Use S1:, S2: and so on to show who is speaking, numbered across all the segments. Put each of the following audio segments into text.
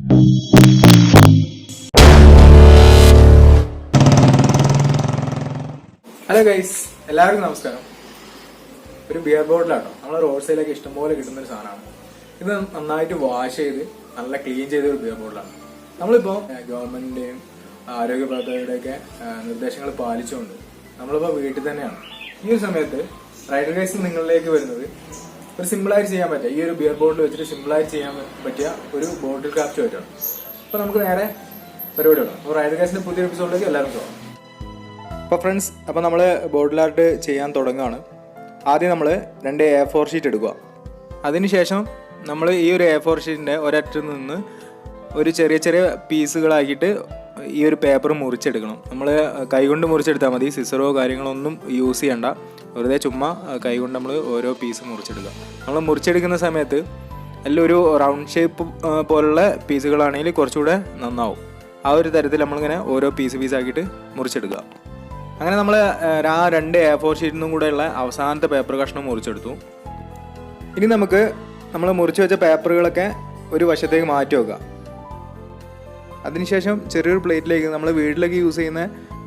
S1: Hello guys എല്ലാവർക്കും നമസ്കാരം. ഒരു ബിയർ ബോട്ടിലാട്ടോ നമ്മൾ റോഡ് സൈഡിലൊക്കെ ഇഷ്ടംപോലെ കിട്ടുന്ന ഒരു സാധനമാണ്. ഇത് നന്നായിട്ട് വാഷ് ചെയ്ത് നല്ല ക്ലീൻ ചെയ്ത ഒരു ബിയർ ബോട്ടിലാണ് നമ്മളിപ്പോൾ ഗവൺമെന്റിന്റെയും ആരോഗ്യ പ്രവർത്തകരുടെയൊക്കെ നിർദ്ദേശങ്ങൾ പാലിച്ചുകൊണ്ട് നമ്മളിപ്പോൾ വീട്ടിൽ തന്നെയാണ്. ഈ ഒരു സമയത്ത് റൈഡർ ഗൈസ് നിങ്ങളിലേക്ക് വരുന്നത് ഒരു സിമ്പിളായിട്ട് ചെയ്യാൻ പറ്റുക ഈ ഒരു ബിയർ ബോട്ടിൽ വെച്ചിട്ട് സിമ്പിളായിട്ട് ചെയ്യാൻ പറ്റിയ ഒരു ബോട്ടിൽ ക്രാഫ്റ്റ് പറ്റണം അപ്പൊ നമുക്ക് നേരെ പരിപാടി തുടങ്ങാം. അപ്പോൾ റൈഡർ ഗൈസിന്റെ പുതിയ എപ്പിസോഡിലേക്ക് എല്ലാവരും സ്വാഗതം. അപ്പോൾ ഫ്രണ്ട്സ് അപ്പോൾ നമ്മൾ ബോട്ടിൽ ആർട്ട് ചെയ്യാൻ തുടങ്ങുകയാണ്. ആദ്യം നമ്മൾ രണ്ട് എ ഫോർ ഷീറ്റ് എടുക്കുക. അതിനുശേഷം നമ്മൾ ഈ ഒരു എ ഫോർ ഷീറ്റിന്റെ ഒരറ്റത്ത് നിന്ന് ഒരു ചെറിയ ചെറിയ പീസുകളാക്കിയിട്ട് ഈ ഒരു പേപ്പർ മുറിച്ചെടുക്കണം. നമ്മൾ കൈകൊണ്ട് മുറിച്ചെടുത്താൽ മതി. സിസറോ കാര്യങ്ങളൊന്നും യൂസ് ചെയ്യണ്ട. വെറുതെ ചുമ്മാ കൈകൊണ്ട് നമ്മൾ ഓരോ പീസ് മുറിച്ചെടുക്കുക നമ്മൾ മുറിച്ചെടുക്കുന്ന സമയത്ത് ഒരു റൗണ്ട് ഷേപ്പ് പോലുള്ള പീസുകളാണെങ്കിൽ കുറച്ചുകൂടെ നന്നാവും. ആ ഒരു തരത്തിൽ നമ്മളിങ്ങനെ ഓരോ പീസ് പീസാക്കിയിട്ട് മുറിച്ചെടുക്കുക അങ്ങനെ നമ്മൾ ആ രണ്ട് എ ഫോർ ഷീറ്റിൽ നിന്നും കൂടെയുള്ള അവസാനത്തെ പേപ്പർ കഷ്ണം മുറിച്ചെടുത്തു. ഇനി നമുക്ക് നമ്മൾ മുറിച്ച് വെച്ച പേപ്പറുകളൊക്കെ ഒരു വശത്തേക്ക് മാറ്റി വെക്കാം. അതിനുശേഷം ചെറിയൊരു പ്ലേറ്റിലേക്ക് നമ്മൾ വീട്ടിലേക്ക് യൂസ് ചെയ്യുന്ന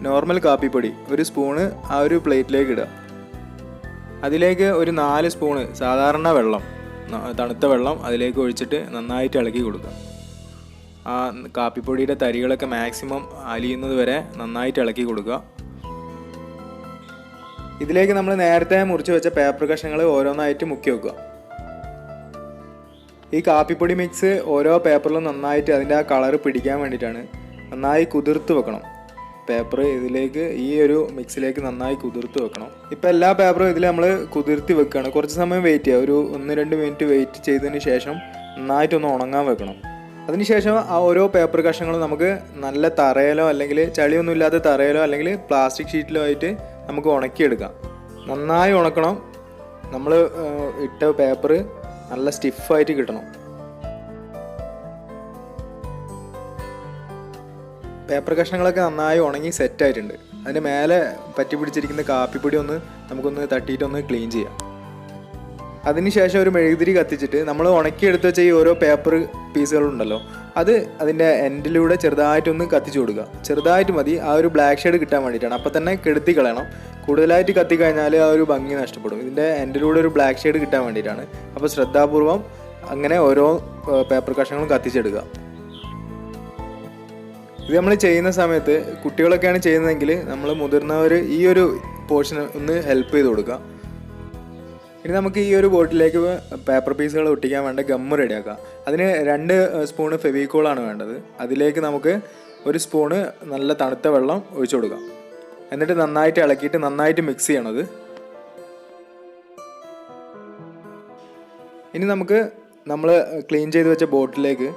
S1: നോർമൽ കാപ്പിപ്പൊടി ഒരു സ്പൂണ് ആ ഒരു പ്ലേറ്റിലേക്ക് ഇടുക. അതിലേക്ക് ഒരു നാല് സ്പൂണ് സാധാരണ വെള്ളം തണുത്ത വെള്ളം അതിലേക്ക് ഒഴിച്ചിട്ട് നന്നായിട്ട് ഇളക്കി കൊടുക്കുക. ആ കാപ്പിപ്പൊടിയുടെ തരികളൊക്കെ മാക്സിമം അലിയുന്നത് വരെ നന്നായിട്ട് ഇളക്കി കൊടുക്കുക. ഇതിലേക്ക് നമ്മൾ നേരത്തെ മുറിച്ച് വെച്ച പേപ്പർ കഷ്ണങ്ങൾ ഓരോന്നായിട്ട് മുക്കി വെക്കുക. ഈ കാപ്പിപ്പൊടി മിക്സ് ഓരോ പേപ്പറിലും നന്നായിട്ട് അതിന്റെ ആ കളറ് പിടിക്കാൻ വേണ്ടിയിട്ടാണ് നന്നായി കുതിർത്ത് വെക്കണം. പേപ്പർ ഇതിലേക്ക് ഈ ഒരു മിക്സിലേക്ക് നന്നായി കുതിർത്ത് വെക്കണം. ഇപ്പം എല്ലാ പേപ്പറും ഇതിൽ നമ്മൾ കുതിർത്തി വെക്കുകയാണ്. കുറച്ച് സമയം വെയിറ്റ് ചെയ്യുക. ഒരു ഒന്ന് രണ്ട് മിനിറ്റ് വെയിറ്റ് ചെയ്തതിന് ശേഷം നന്നായിട്ടൊന്ന് ഉണങ്ങാൻ വെക്കണം. അതിനുശേഷം ആ ഓരോ പേപ്പർ കഷ്ണങ്ങളും നമുക്ക് നല്ല തറയിലോ അല്ലെങ്കിൽ ചളിയൊന്നും ഇല്ലാത്ത തറയിലോ അല്ലെങ്കിൽ പ്ലാസ്റ്റിക് ഷീറ്റിലോ ആയിട്ട് നമുക്ക് ഉണക്കിയെടുക്കാം. നന്നായി ഉണക്കണം. നമ്മൾ ഇട്ട പേപ്പർ നല്ല സ്റ്റിഫായിട്ട് കിട്ടണം. പേപ്പർ കഷ്ണങ്ങളൊക്കെ നന്നായി ഉണങ്ങി സെറ്റ് ആയിട്ടുണ്ട്. അതിന്റെ മേലെ പറ്റി പിടിച്ചിരിക്കുന്ന കാപ്പിപ്പൊടി ഒന്ന് നമുക്കൊന്ന് തട്ടിയിട്ടൊന്ന് ക്ലീൻ ചെയ്യാം. അതിനുശേഷം ഒരു മെഴുകുതിരി കത്തിച്ചിട്ട് നമ്മൾ ഉണക്കിയെടുത്ത് വെച്ച ഈ ഓരോ പേപ്പർ പീസുകളുണ്ടല്ലോ അത് അതിന്റെ എൻഡിലൂടെ ചെറുതായിട്ടൊന്ന് കത്തിച്ചു കൊടുക്കുക. ചെറുതായിട്ട് മതി. ആ ഒരു ബ്ലാക്ക് ഷെയ്ഡ് കിട്ടാൻ വേണ്ടിയിട്ടാണ്. അപ്പോൾ തന്നെ കെടുത്തി കളയണം. കൂടുതലായിട്ട് കത്തി കഴിഞ്ഞാൽ ആ ഒരു ഭംഗി നഷ്ടപ്പെടും. ഇതിന്റെ എൻഡിലൂടെ ഒരു ബ്ലാക്ക് ഷെയ്ഡ് കിട്ടാൻ വേണ്ടിയിട്ടാണ്. അപ്പോൾ ശ്രദ്ധാപൂർവം അങ്ങനെ ഓരോ പേപ്പർ കഷ്ണങ്ങളും കത്തിച്ചെടുക്കുക. ഇത് നമ്മൾ ചെയ്യുന്ന സമയത്ത് കുട്ടികളൊക്കെയാണ് ചെയ്യുന്നതെങ്കിൽ നമ്മൾ മുതിർന്നവർ ഈ ഒരു പോർഷൻ ഒന്ന് ഹെൽപ്പ് ചെയ്ത് കൊടുക്കുക. ഇനി നമുക്ക് ഈ ഒരു ബോട്ടിലേക്ക് പേപ്പർ പീസുകൾ ഒട്ടിക്കാൻ വേണ്ട ഗമ്മ് റെഡിയാക്കാം. അതിന് രണ്ട് സ്പൂണ് ഫെവിക്കോളാണ് വേണ്ടത്. അതിലേക്ക് നമുക്ക് ഒരു സ്പൂണ് നല്ല തണുത്ത വെള്ളം ഒഴിച്ചു കൊടുക്കാം. എന്നിട്ട് നന്നായിട്ട് ഇളക്കിയിട്ട് നന്നായിട്ട് മിക്സ് ചെയ്യണത് ഇനി നമുക്ക് നമ്മൾ ക്ലീൻ ചെയ്ത് വെച്ച ബോട്ടിലേക്ക്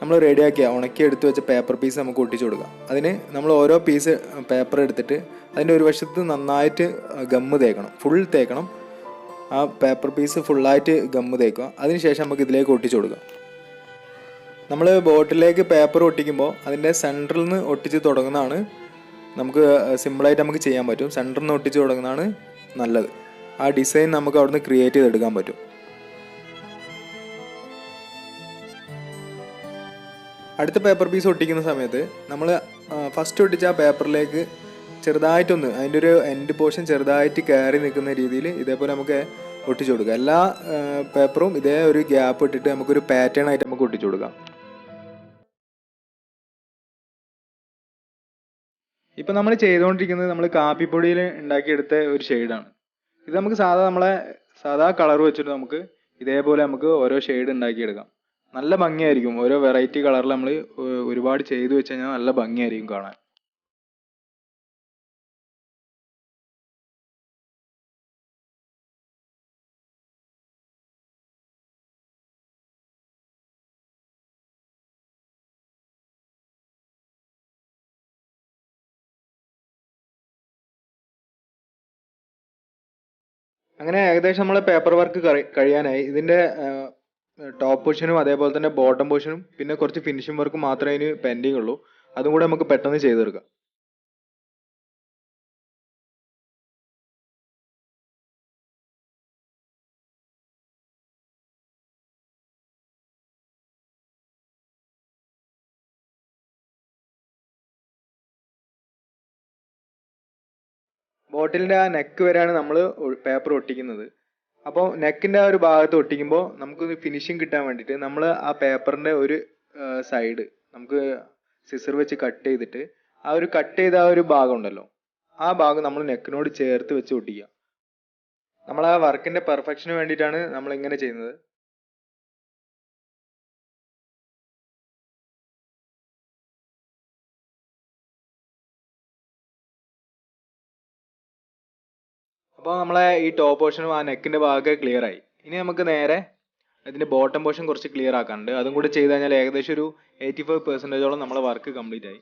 S1: നമ്മൾ റെഡിയാക്കിയ ഉണക്കി എടുത്ത് വെച്ച പേപ്പർ പീസ് നമുക്ക് ഒട്ടിച്ചു കൊടുക്കാം. അതിന് നമ്മൾ ഓരോ പീസ് പേപ്പർ എടുത്തിട്ട് അതിന്റെ ഒരു വശത്ത് നന്നായിട്ട് ഗമ്മ് തേക്കണം ഫുൾ തേക്കണം. ആ പേപ്പർ പീസ് ഫുള്ളായിട്ട് ഗമ്മ് തേക്കുക. അതിനുശേഷം നമുക്ക് ഇതിലേക്ക് ഒട്ടിച്ചു കൊടുക്കാം. നമ്മൾ ബോട്ടിലേക്ക് പേപ്പർ ഒട്ടിക്കുമ്പോൾ അതിന്റെ സെന്ററിൽ നിന്ന് ഒട്ടിച്ച് തുടങ്ങുന്നതാണ് നമുക്ക് സിമ്പിളായിട്ട് നമുക്ക് ചെയ്യാൻ പറ്റും. സെന്ററിൽ നിന്ന് ഒട്ടിച്ച് തുടങ്ങുന്നതാണ് നല്ലത്. ആ ഡിസൈൻ നമുക്ക് അവിടുന്ന് ക്രിയേറ്റ് ചെയ്തെടുക്കാൻ പറ്റും. അടുത്ത പേപ്പർ പീസ് ഒട്ടിക്കുന്ന സമയത്ത് നമ്മൾ ഫസ്റ്റ് ഒട്ടിച്ച ആ പേപ്പറിലേക്ക് ചെറുതായിട്ടൊന്ന് അതിന്റെ ഒരു എൻഡ് പോർഷൻ ചെറുതായിട്ട് കയറി നിൽക്കുന്ന രീതിയിൽ ഇതേപോലെ നമുക്ക് ഒട്ടിച്ചു കൊടുക്കാം. എല്ലാ പേപ്പറും ഇതേ ഒരു ഗ്യാപ്പ് ഇട്ടിട്ട് നമുക്കൊരു പാറ്റേൺ ആയിട്ട് നമുക്ക് ഒട്ടിച്ചു കൊടുക്കാം. ഇപ്പം നമ്മൾ ചെയ്തുകൊണ്ടിരിക്കുന്നത് നമ്മൾ കാപ്പിപ്പൊടിയിൽ ഉണ്ടാക്കിയെടുത്ത ഒരു ഷെയ്ഡാണ് ഇത് നമുക്ക് സാധാ നമ്മളെ സാധാ കളർ വെച്ചിട്ട് നമുക്ക് ഇതേപോലെ നമുക്ക് ഓരോ ഷെയ്ഡ് ഉണ്ടാക്കിയെടുക്കാം. നല്ല ഭംഗിയായിരിക്കും. ഓരോ വെറൈറ്റി കളറിൽ നമ്മൾ ഒരുപാട് ചെയ്തു വെച്ച് കഴിഞ്ഞാൽ നല്ല ഭംഗിയായിരിക്കും കാണാൻ. അങ്ങനെ ഏകദേശം നമ്മൾ പേപ്പർ വർക്ക് കഴിയാനായി. ഇതിന്റെ ടോപ്പ് പൊസിഷനും അതേപോലെ തന്നെ ബോട്ടം പൊസിഷനും പിന്നെ കുറച്ച് ഫിനിഷിംഗ് വർക്ക് മാത്രമേ ഇതിന് പെൻഡിങ് ഉള്ളൂ. അതും കൂടെ നമുക്ക് പെട്ടെന്ന് ചെയ്തെടുക്കാം. ബോട്ടിലിന്റെ ആ നെക്ക് വരെയാണ് നമ്മൾ പേപ്പർ ഒട്ടിക്കുന്നത്. അപ്പോൾ നെക്കിന്റെ ആ ഒരു ഭാഗത്ത് ഒട്ടിക്കുമ്പോൾ നമുക്ക് ഫിനിഷിങ് കിട്ടാൻ വേണ്ടിയിട്ട് നമ്മൾ ആ പേപ്പറിന്റെ ഒരു സൈഡ് നമുക്ക് സിസർ വെച്ച് കട്ട് ചെയ്തിട്ട് ആ ഒരു കട്ട് ചെയ്ത ആ ഒരു ഭാഗം ഉണ്ടല്ലോ ആ ഭാഗം നമ്മൾ നെക്കിനോട് ചേർത്ത് വെച്ച് ഒട്ടിക്കുക. നമ്മൾ ആ വർക്കിന്റെ പെർഫെക്ഷന് വേണ്ടിയിട്ടാണ് നമ്മൾ ഇങ്ങനെ ചെയ്യുന്നത്. അപ്പോൾ നമ്മളെ ഈ ടോപ്പ് പോർഷനും ആ നെക്കിന്റെ ഭാഗമൊക്കെ ക്ലിയർ ആയി. ഇനി നമുക്ക് നേരെ ഇതിന്റെ ബോട്ടം പോർഷൻ കുറച്ച് ക്ലിയർ ആക്കാനുണ്ട്. അതും കൂടി ചെയ്ത് കഴിഞ്ഞാൽ ഏകദേശം ഒരു എയ്റ്റി ഫൈവ് പെർസെന്റേജോളം നമ്മളെ വർക്ക് കംപ്ലീറ്റ് ആയി.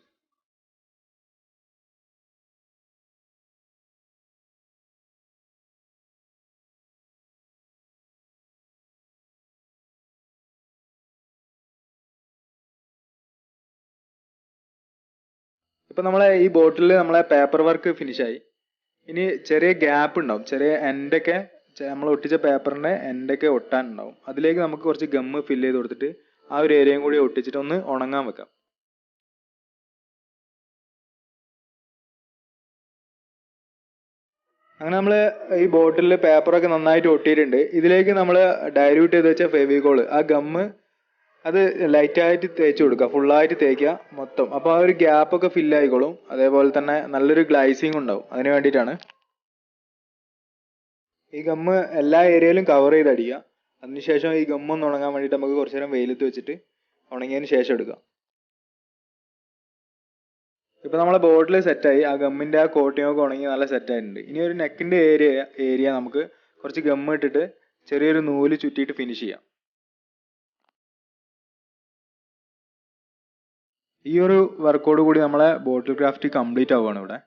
S1: ഇപ്പം നമ്മളെ ഈ ബോട്ടിൽ നമ്മളെ പേപ്പർ വർക്ക് ഫിനിഷായി ഇനി ചെറിയ ഗ്യാപ്പ് ഉണ്ടാവും. ചെറിയ എൻഡൊക്കെ നമ്മൾ ഒട്ടിച്ച പേപ്പറിന്റെ എൻഡൊക്കെ ഒട്ടാൻ ഉണ്ടാവും. അതിലേക്ക് നമുക്ക് കുറച്ച് ഗം ഫില്ല് ചെയ്ത് കൊടുത്തിട്ട് ആ ഒരു ഏരിയയും കൂടി ഒട്ടിച്ചിട്ട് ഒന്ന് ഉണങ്ങാൻ വെക്കാം. അങ്ങനെ നമ്മൾ ഈ ബോട്ടിലിൽ പേപ്പറൊക്കെ നന്നായിട്ട് ഒട്ടിയിട്ടുണ്ട്. ഇതിലേക്ക് നമ്മൾ ഡയല്യൂട്ട് ചെയ്ത് വെച്ച ഫെവികോൾ ആ ഗമ്മ് അത് ലൈറ്റ് ആയിട്ട് തേച്ച് കൊടുക്കുക. ഫുൾ ആയിട്ട് തേക്കുക മൊത്തം. അപ്പോൾ ആ ഒരു ഗ്യാപ്പ് ഒക്കെ ഫില്ല് ആയിക്കോളും അതേപോലെ തന്നെ നല്ലൊരു ഗ്ലൈസിങ് ഉണ്ടാവും. അതിന് വേണ്ടിയിട്ടാണ്. ഈ ഗമ്മ് എല്ലാ ഏരിയയിലും കവർ ചെയ്ത് അടിക്കുക അതിനുശേഷം ഈ ഗമ്മ് ഒന്ന് ഉണങ്ങാൻ വേണ്ടിയിട്ട് നമുക്ക് കുറച്ചു നേരം വെയിലത്ത് വെച്ചിട്ട് ഉണങ്ങിയതിന് ശേഷം എടുക്കാം ഇപ്പൊ നമ്മളെ ബോട്ടിൽ സെറ്റായി ആ ഗമ്മിന്റെ ആ കോട്ടിംഗ് ഒക്കെ ഉണങ്ങി നല്ല സെറ്റ് ആയിട്ടുണ്ട്. ഇനി ഒരു നെക്കിന്റെ ഏരിയ ഏരിയ നമുക്ക് കുറച്ച് ഗമ്മ് ഇട്ടിട്ട് ചെറിയൊരു നൂൽ ചുറ്റിയിട്ട് ഫിനിഷ് ചെയ്യാം. ഈ ഒരു വർക്കോട് കൂടി നമ്മളെ ബോട്ടിൽ ക്രാഫ്റ്റ് കംപ്ലീറ്റ് ആവുകയാണ് ഇവിടെ.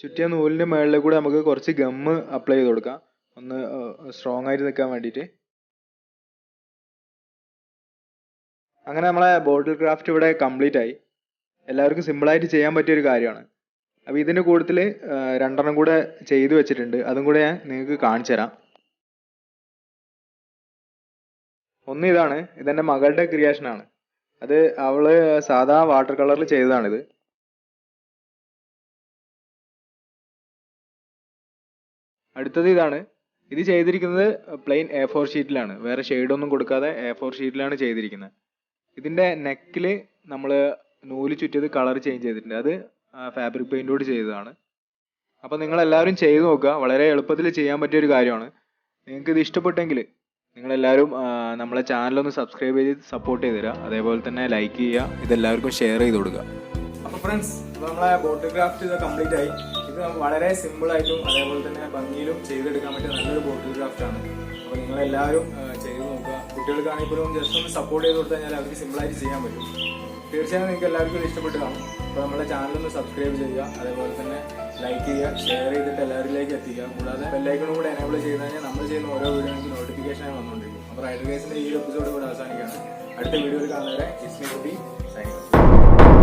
S1: ചുറ്റിയ നൂലിന്റെ മുകളിൽ കൂടെ നമുക്ക് കുറച്ച് ഗം അപ്ലൈ ചെയ്ത് കൊടുക്കാം. ഒന്ന് സ്ട്രോങ് ആയിട്ട് നിൽക്കാൻ വേണ്ടിയിട്ട്. അങ്ങനെ നമ്മളെ ബോട്ടിൽ ക്രാഫ്റ്റ് ഇവിടെ കംപ്ലീറ്റ് ആയി. എല്ലാവർക്കും സിമ്പിളായിട്ട് ചെയ്യാൻ പറ്റിയ ഒരു കാര്യമാണ്. അപ്പോൾ ഇതിന്റെ കൂട്ടത്തിൽ രണ്ടെണ്ണം കൂടെ ചെയ്തു വെച്ചിട്ടുണ്ട്. അതും കൂടെ ഞാൻ നിങ്ങൾക്ക് കാണിച്ചു തരാം. ഒന്ന് ഇതാണ്. ഇതെന്റെ മകളുടെ ക്രിയേഷൻ ആണ്. അത് അവൾ സാധാ വാട്ടർ കളറിൽ ചെയ്തതാണിത്. അടുത്തത് ഇതാണ്. ഇത് ചെയ്തിരിക്കുന്നത് പ്ലെയിൻ എ ഫോർ ഷീറ്റിലാണ് വേറെ ഷെയ്ഡൊന്നും കൊടുക്കാതെ എ ഫോർ ഷീറ്റിലാണ് ചെയ്തിരിക്കുന്നത്. ഇതിന്റെ നെക്കിൽ നമ്മൾ നൂൽ ചുറ്റിയത് കളർ ചേഞ്ച് ചെയ്തിട്ടുണ്ട്. അത് ഫാബ്രിക് പെയിന്റോട് ചെയ്തതാണ്. അപ്പോൾ നിങ്ങൾ എല്ലാവരും ചെയ്തു നോക്കുക. വളരെ എളുപ്പത്തിൽ ചെയ്യാൻ പറ്റിയ ഒരു കാര്യമാണ്. നിങ്ങൾക്ക് ഇത് ഇഷ്ടപ്പെട്ടെങ്കിൽ നിങ്ങളെല്ലാവരും നമ്മളെ ചാനലൊന്ന് സബ്സ്ക്രൈബ് ചെയ്ത് സപ്പോർട്ട് ചെയ്ത് തരാം. അതേപോലെ തന്നെ ലൈക്ക് ചെയ്യുക. ഇതെല്ലാവർക്കും ഷെയർ ചെയ്ത് കൊടുക്കുക. അപ്പോൾ ഫ്രണ്ട്സ് ഇപ്പോൾ നമ്മളെ ബോട്ട് ക്രാഫ്റ്റ് ഇത് കംപ്ലീറ്റ് ആയി. ഇത് വളരെ സിമ്പിൾ ആയിട്ടും അതേപോലെ തന്നെ ഭംഗിയിലും ചെയ്തെടുക്കാൻ പറ്റിയ നല്ലൊരു ബോട്ട് ക്രാഫ്റ്റ് ആണ്. അപ്പോൾ നിങ്ങളെല്ലാവരും ചെയ്ത് നോക്കുക. കുട്ടികൾക്കാണെങ്കിൽ പോലും ജസ്റ്റ് ഒന്ന് സപ്പോർട്ട് ചെയ്ത് കൊടുത്തു കഴിഞ്ഞാൽ അവർക്ക് സിമ്പിളായിട്ട് ചെയ്യാൻ പറ്റും. തീർച്ചയായും നിങ്ങൾക്ക് എല്ലാവർക്കും ഇഷ്ടപ്പെട്ടു കാണും അപ്പോൾ നമ്മുടെ ചാനലൊന്ന് സബ്സ്ക്രൈബ് ചെയ്യുക. അതേപോലെ തന്നെ ലൈക്ക് ചെയ്യുക. ഷെയർ ചെയ്തിട്ട് എല്ലാവരിലേക്ക് എത്തിക്കുക. കൂടാതെ ബെല്ലൈക്കണും കൂടെ എനേബിൾ ചെയ്ത് കഴിഞ്ഞാൽ നമ്മൾ ചെയ്യുന്ന ഓരോ വീഡിയോയ്ക്ക് നോട്ടിഫിക്കേഷനായി വന്നുകൊണ്ടിരിക്കും അപ്പോൾ റൈഡർ കേസിന്റെ ഈ എപ്പിസോഡ് കൂടെ അവസാനിക്കുകയാണ്. അടുത്ത വീഡിയോയിൽ കാണുന്നവരെ ഇസ്മി കൂടി സൈനിങ്